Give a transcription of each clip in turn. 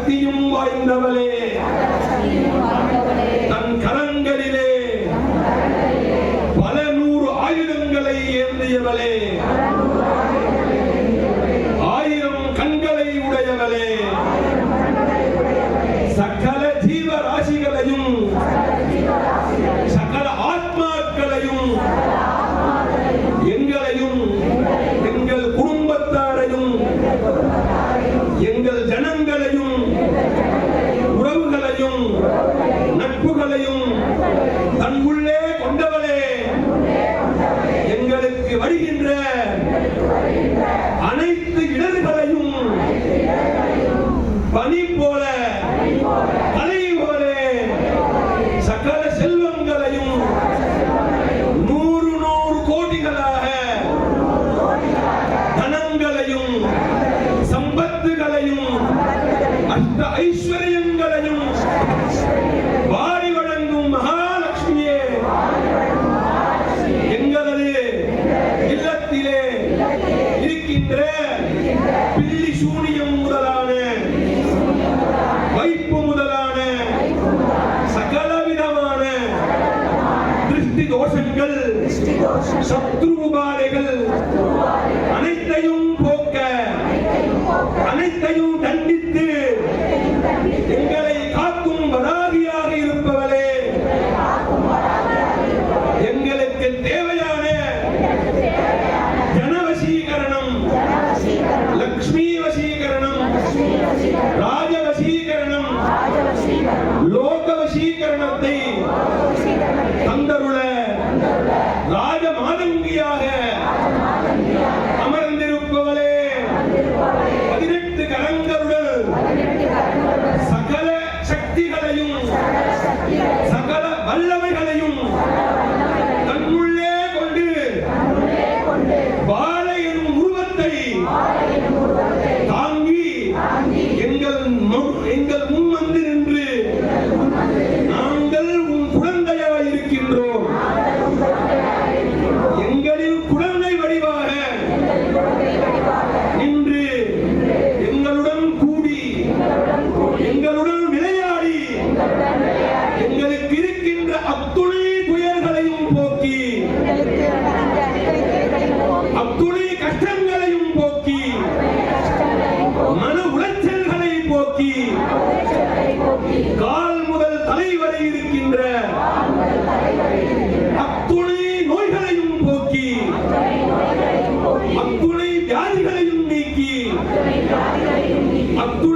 சக்தியும் வாய்ந்தவளே. தன் கரங்களிலே பல நூறு ஆயுதங்களை ஏந்தியவளே. ஆயிரம் கண்களை உடையவளே. சத்ரு அனைத்தையும் போக்க அனைத்தையும் தண்டித்து எங்களை காக்கும் வராகியாக இருப்பவளே. எங்களுக்கு தேவையான ஜனவசீகரணம் லக்ஷ்மி வசீகரணம் ராஜவசீகரணம் லோக வசீகரணத்தை ஜாதிகளையும் நீக்கி அப்துல்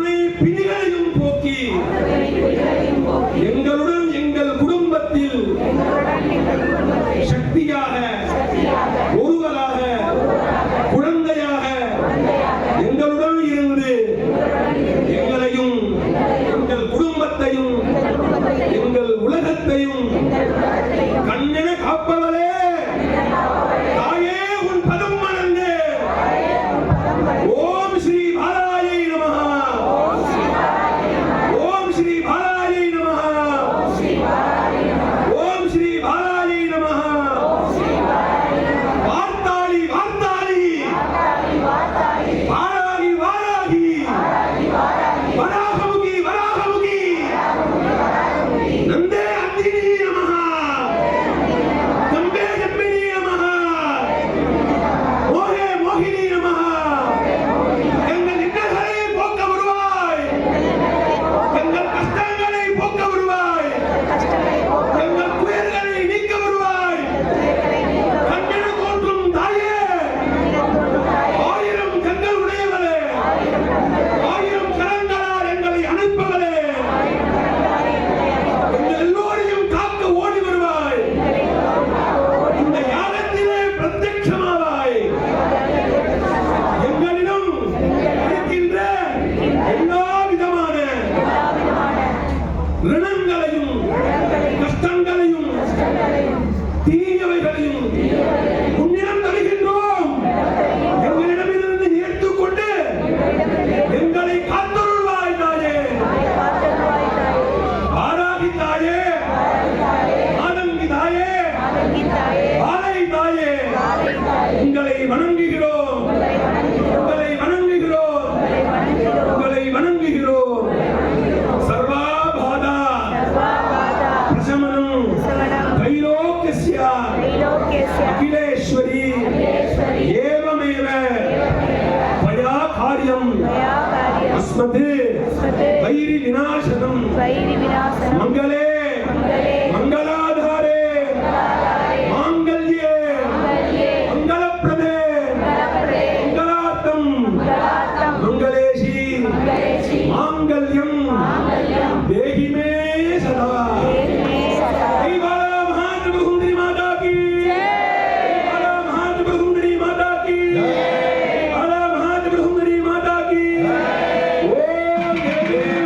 ரிணங்களையும் கஷ்டங்களையும் தீயவைகளையும் உன்னிடம் தருகின்றோம். எங்களிடமிருந்து ஏற்றுக்கொண்டு எங்களை காத்தருள்வாய் தாயே. ஆராதி தாயே ஆனந்தி தாயே உங்களை வணங்குகிறேன். अस्मदे वैरि विनाशनम वैरि विनाशनम मंगले मंगले